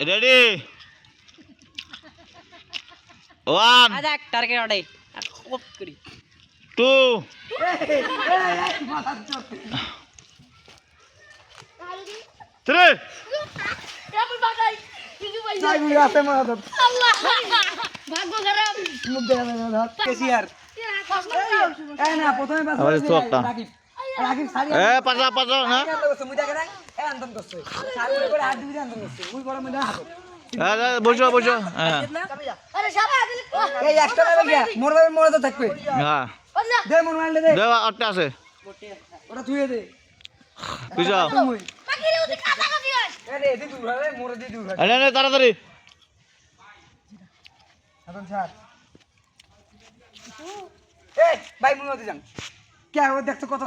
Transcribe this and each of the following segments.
Ready one এক target অডে খুব করি টু থ্রি আবার তো একটা এ পাঁচা পাঁচা না হ্যাঁ হ্যাঁ, বসো বসো। হ্যাঁ। এই একটা তো থাকবে। হ্যাঁ। দে মন মারলে দে আটটা আছে। ওটা দে। তাড়াতাড়ি। এখন ছাড় এই ভাই মুন মতে যান। কে ও দেখছ কত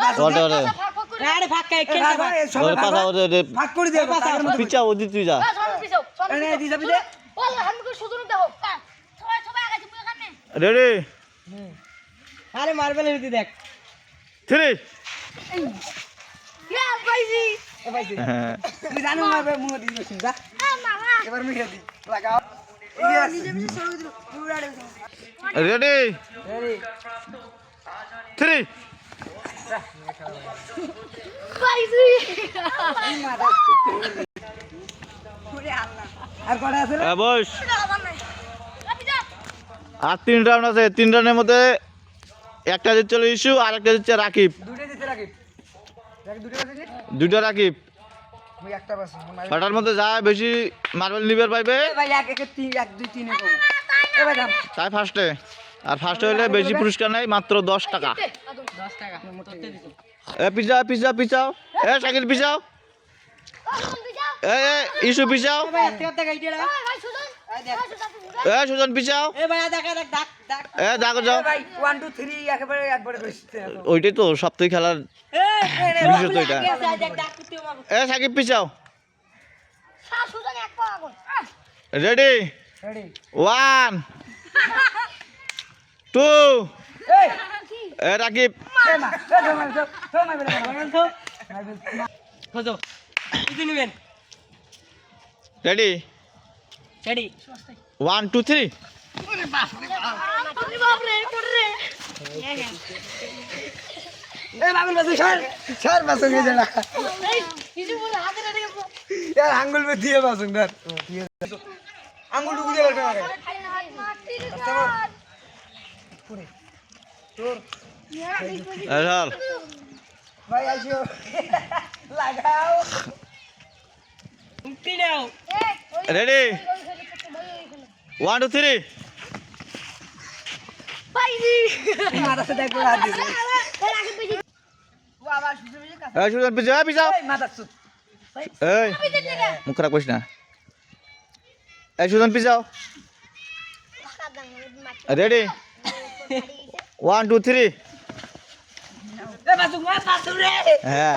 রেডি? আরে মার্বেল হইতে দেখ। থ্রি। রেডি। থ্রি আর কটা আছে রে হ্যাঁ বস। আর তিন রাউন্ড আছে। তিন রাউন্ডের মধ্যে একটা দিচ্ছে ইস্যু আর একটা দিচ্ছে রাকিব। দুটো রাকিব। ছটার মধ্যে যা বেশি মার্বেল নিবার পাইবে। ভাই এক এক তিন এক দুই তিনে করব এ ভাই দাম তাই ফার্স্টে আর ফার্স্টে হইলে বেশি পুরস্কার নেই মাত্র দশ টাকা। এ পিছাও এ পিছাও এ এ পিছাও সুজন পিছাও এ ডাক যাও। ওইটাই তো সপ্তাহে খেলার এ তো এটা Sakib পিছাও ready one two Rakib. Ready ready one two three আঙ্গুল দিয়ে বাসু আঙ্গুল চল ভাই আইছো লাগাও। মুক্তি নাও রেডি ওয়ান টু থ্রি এই এই মুখ করিস না। এ সুজন পিছাও রেডি ওয়ান টু থ্রি হ্যাঁ।